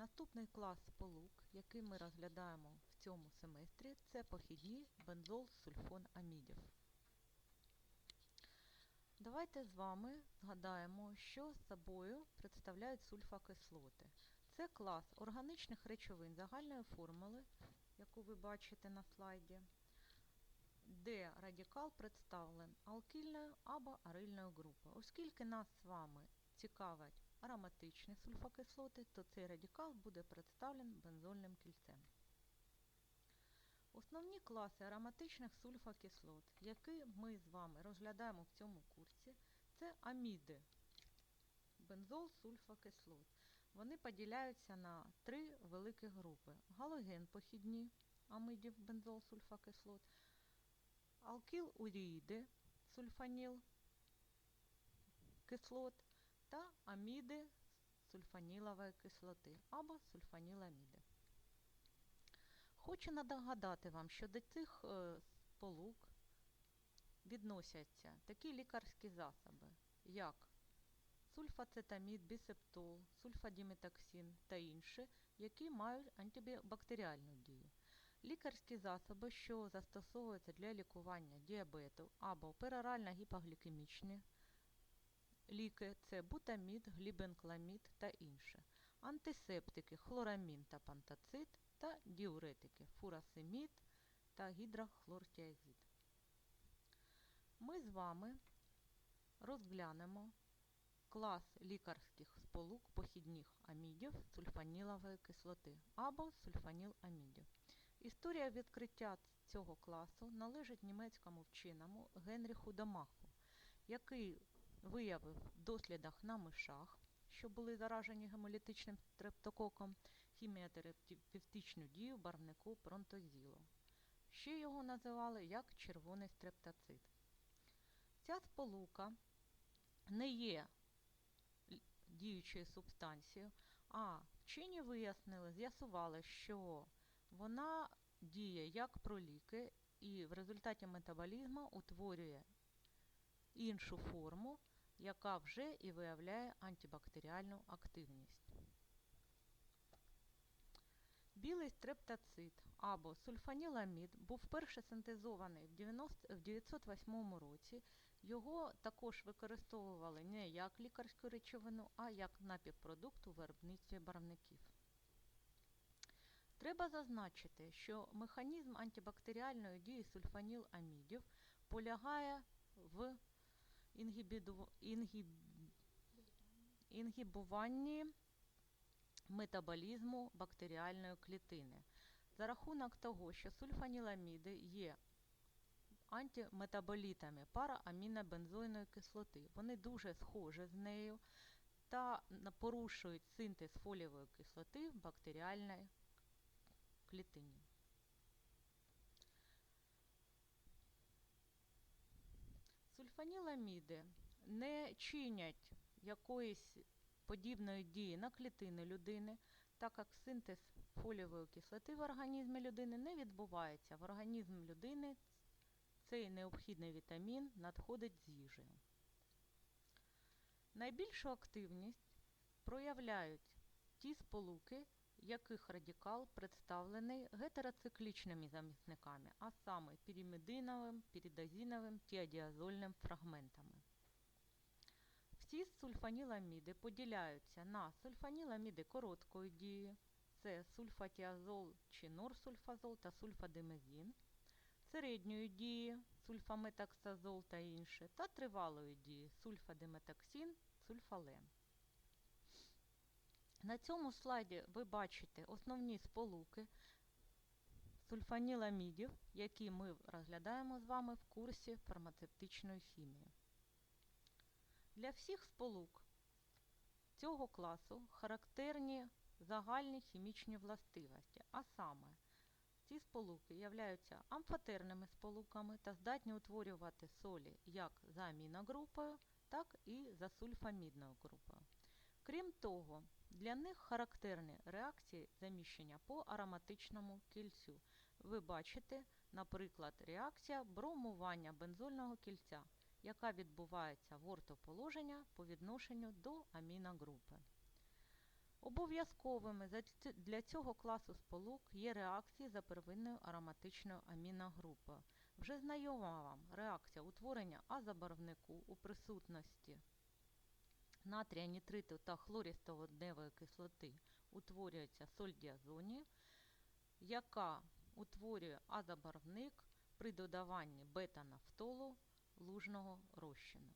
Наступний клас сполук, який ми розглядаємо в цьому семестрі, це похідні бензол сульфон амідів. Давайте з вами згадаємо, що собою представляють сульфакислоти. Це клас органічних речовин загальної формули, яку ви бачите на слайді, де радикал представлений алкільною або арильною групою. Оскільки нас з вами цікавить ароматичні сульфокислоти, то цей радикал буде представлений бензольним кільцем. Основні класи ароматичних сульфокислот, які ми з вами розглядаємо в цьому курсі, це аміди, бензол сульфокислот. Вони поділяються на три великі групи: галоген похідні амидів бензол сульфокислот, алкіл уріди сульфаніл кислот та аміди сульфанілової кислоти або сульфаніламіди. Хочу нагадати вам, що до цих сполук відносяться такі лікарські засоби, як сульфацетамід, бісептол, сульфадіметоксин та інші, які мають антибактеріальну дію. Лікарські засоби, що застосовуються для лікування діабету або перорально гіпоглікемічні ліки це бутамід, глібенкламід та інше, антисептики, хлорамін та пантацит та діуретики, фурасемід та гідрохлортіазид. Ми з вами розглянемо клас лікарських сполук похідних амідів сульфанілової кислоти або сульфаніламідів. Історія відкриття цього класу належить німецькому вченому Генріху Домаху, який виявив в дослідах на мишах, що були заражені гемолітичним стрептококом, хіміотерапевтичну дію барвнику пронтозілу. Ще його називали як червоний стрептоцит. Ця сполука не є діючою субстанцією, а вчені вияснили, з'ясували, що вона діє як проліки і в результаті метаболізму утворює іншу форму, яка вже і виявляє антибактеріальну активність. Білий стрептоцит або сульфаніламід був вперше синтезований в 1908 році. Його також використовували не як лікарську речовину, а як напівпродукт у виробництві барвників. Треба зазначити, що механізм антибактеріальної дії сульфаніламідів полягає в інгібіду... інгіб... інгібуванні метаболізму бактеріальної клітини. За рахунок того, що сульфаніламіди є антиметаболітами параамінобензойної кислоти, вони дуже схожі з нею та порушують синтез фолієвої кислоти в бактеріальній клітині. Сульфаніламіди не чинять якоїсь подібної дії на клітини людини, так як синтез фолієвої кислоти в організмі людини не відбувається. В організм людини цей необхідний вітамін надходить з їжею. Найбільшу активність проявляють ті сполуки, яких радикал представлений гетероциклічними замісниками, а саме пірімідиновим, піридозиновим, тіадіазольним фрагментами. Всі сульфаніламіди поділяються на сульфаніламіди короткої дії, це сульфатіазол чи норсульфазол та сульфадимезін, середньої дії сульфаметаксазол та інше, та тривалої дії сульфадиметоксин, сульфален. На цьому слайді ви бачите основні сполуки сульфаніламідів, які ми розглядаємо з вами в курсі фармацевтичної хімії. Для всіх сполук цього класу характерні загальні хімічні властивості, а саме ці сполуки являються амфотерними сполуками та здатні утворювати солі як за аміногрупою, так і за сульфамідною групою. Крім того, для них характерні реакції заміщення по ароматичному кільцю. Ви бачите, наприклад, реакція бромування бензольного кільця, яка відбувається в ортоположення по відношенню до аміногрупи. Обов'язковими для цього класу сполук є реакції за первинною ароматичною аміногрупою. Вже знайома вам реакція утворення азобарвнику у присутності натрія нітриту та хлористоводневої кислоти утворюється соль діазонію, яка утворює азобарвник при додаванні бета-нафтолу лужного розчину.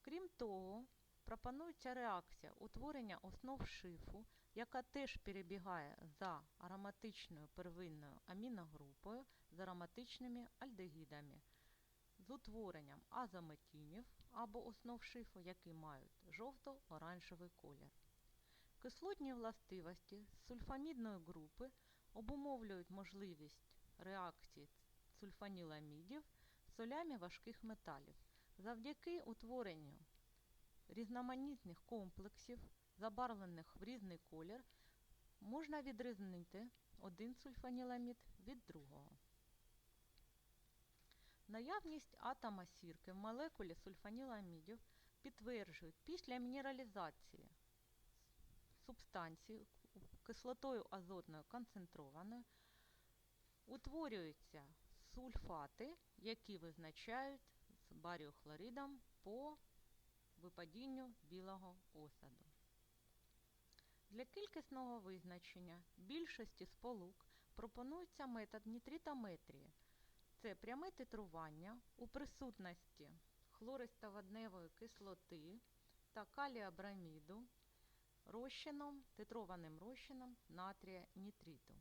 Крім того, пропонується реакція утворення основ шифу, яка теж перебігає за ароматичною первинною аміногрупою з ароматичними альдегідами з утворенням азометінів або основ шифу, які мають жовто-оранжевий колір. Кислотні властивості сульфамідної групи обумовлюють можливість реакції сульфаніламідів з солями важких металів завдяки утворенню різноманітних комплексів, забарвлених в різний колір, можна відрізнити один сульфаніламід від другого. Наявність атома сірки в молекулі сульфаніламідів підтверджують після мінералізації субстанції кислотою азотною концентрованою утворюються сульфати, які визначають з баріохлоридом по випадінню білого осаду. Для кількісного визначення більшості сполук пропонується метод нітритометрії. Це пряме титрування у присутності хлористоводневої кислоти та каліабраміду розчином, титрованим розчином натрія нітриту.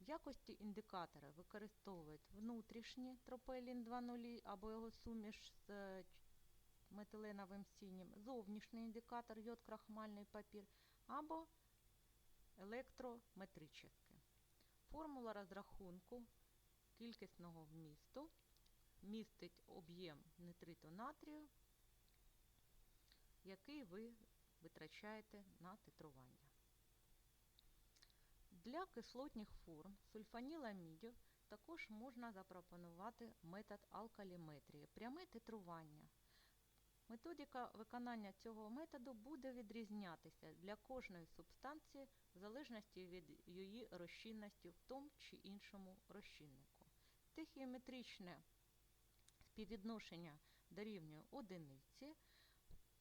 В якості індикатора використовують внутрішні тропелін 2.0 або його суміш з метиленовим синім, зовнішній індикатор йод крахмальний папір або електрометричний. Формула розрахунку кількісного вмісту містить об'єм нитриту натрію, який ви витрачаєте на титрування. Для кислотних форм сульфаніламідів також можна запропонувати метод алкаліметрії, пряме титрування. Методика виконання цього методу буде відрізнятися для кожної субстанції в залежності від її розчинності в тому чи іншому розчиннику. Тихіометричне співвідношення дорівнює одиниці.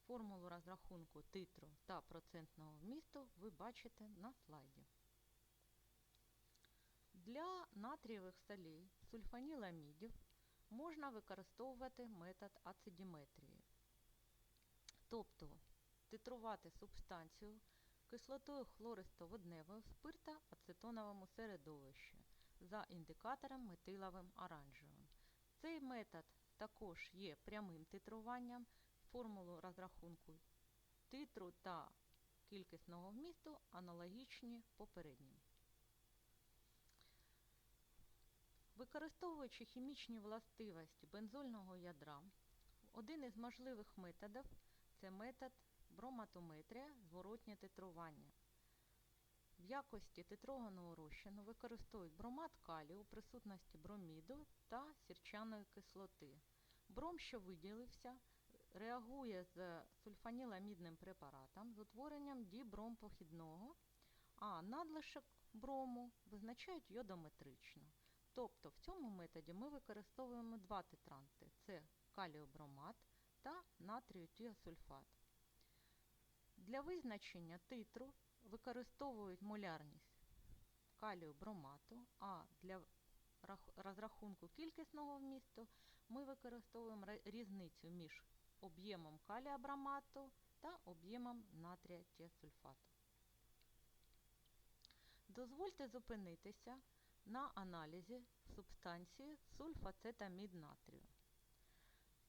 Формулу розрахунку титру та процентного вмісту ви бачите на слайді. Для натрієвих солей сульфаніламідів можна використовувати метод ацидіметрії, тобто титрувати субстанцію кислотою хлористоводневою в спирта-ацетоновому середовищі за індикатором метиловим оранжевим. Цей метод також є прямим титруванням, формулу розрахунку титру та кількісного вмісту аналогічні попереднім. Використовуючи хімічні властивості бензольного ядра, один із можливих методів це метод броматометрія зворотнє титрування. В якості титрованого розчину використовують бромат калію у присутності броміду та сірчаної кислоти. Бром, що виділився, реагує з сульфаніламідним препаратом з утворенням дібромпохідного, а надлишок брому визначають йодометрично. Тобто в цьому методі ми використовуємо два титранти це каліобромат та натрію тіосульфат. Для визначення титру використовують молярність калію-бромату, а для розрахунку кількісного вмісту ми використовуємо різницю між об'ємом калія-бромату та об'ємом натрія тіосульфату. Дозвольте зупинитися на аналізі субстанції сульфацетамід натрію.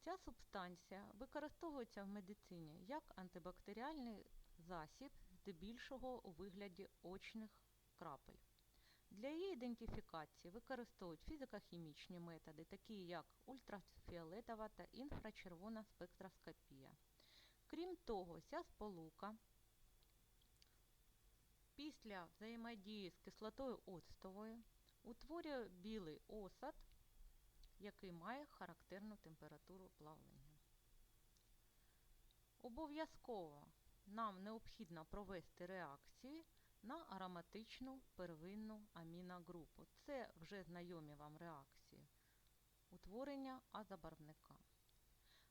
Ця субстанція використовується в медицині як антибактеріальний засіб, здебільшого у вигляді очних крапель. Для її ідентифікації використовують фізико-хімічні методи, такі як ультрафіолетова та інфрачервона спектроскопія. Крім того, ця сполука після взаємодії з кислотою оцтовою утворює білий осад, який має характерну температуру плавлення. Обов'язково нам необхідно провести реакції на ароматичну первинну аміногрупу. Це вже знайомі вам реакції утворення азобарвника.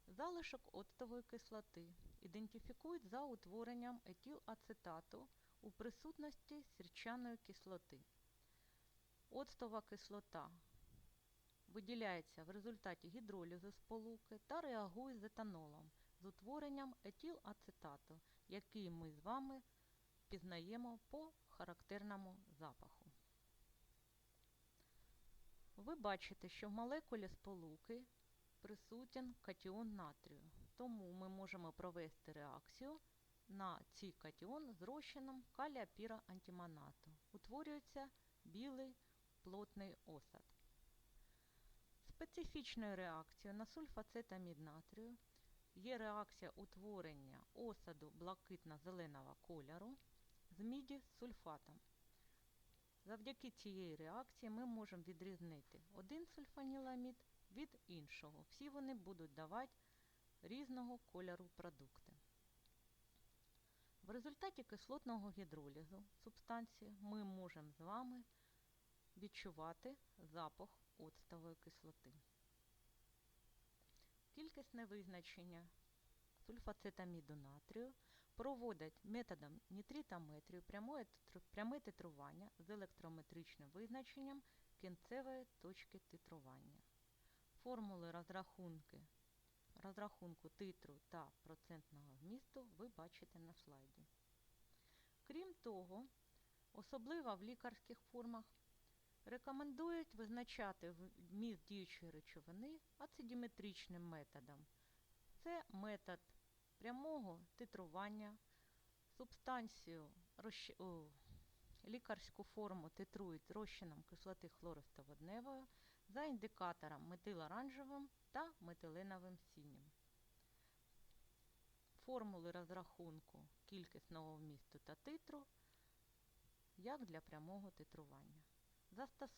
Залишок оцтової кислоти ідентифікують за утворенням етилацетату у присутності сірчаної кислоти. Оцтова кислота виділяється в результаті гідролізу сполуки та реагує з етанолом з утворенням етилацетату, який ми з вами пізнаємо по характерному запаху. Ви бачите, що в молекулі сполуки присутній катіон натрію, тому ми можемо провести реакцію на цей катіон з розчином калія антимонату. Утворюється білий плотний осад. Специфічною реакцією на сульфацетамід натрію є реакція утворення осаду блакитно-зеленого кольору з міді сульфатом. Завдяки цієї реакції ми можемо відрізнити один сульфаніламід від іншого. Всі вони будуть давати різного кольору продукти. В результаті кислотного гідролізу субстанції ми можемо з вами відчувати запах оцтової кислоти. Кількісне визначення сульфацетаміду натрію проводять методом нітритометрію пряме титрування з електрометричним визначенням кінцевої точки титрування. Формули розрахунки, розрахунку титру та процентного вмісту ви бачите на слайді. Крім того, особливо в лікарських формах рекомендують визначати вміст діючої речовини ацидіметричним методом. Це метод прямого титрування, субстанцію розч... О, лікарську форму титрують розчином кислоти хлористоводневою за індикатором метилоранжевим та метиленовим синім. Формули розрахунку кількісного вмісту та титру, як для прямого титрування. Застос...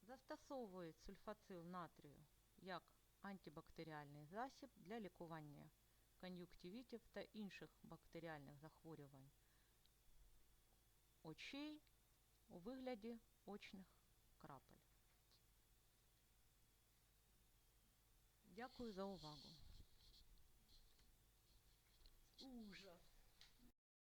Застосовують сульфацил натрію як антибактеріальний засіб для лікування кон'юктивітів та інших бактеріальних захворювань очей у вигляді очних крапель. Дякую за увагу. Ужас.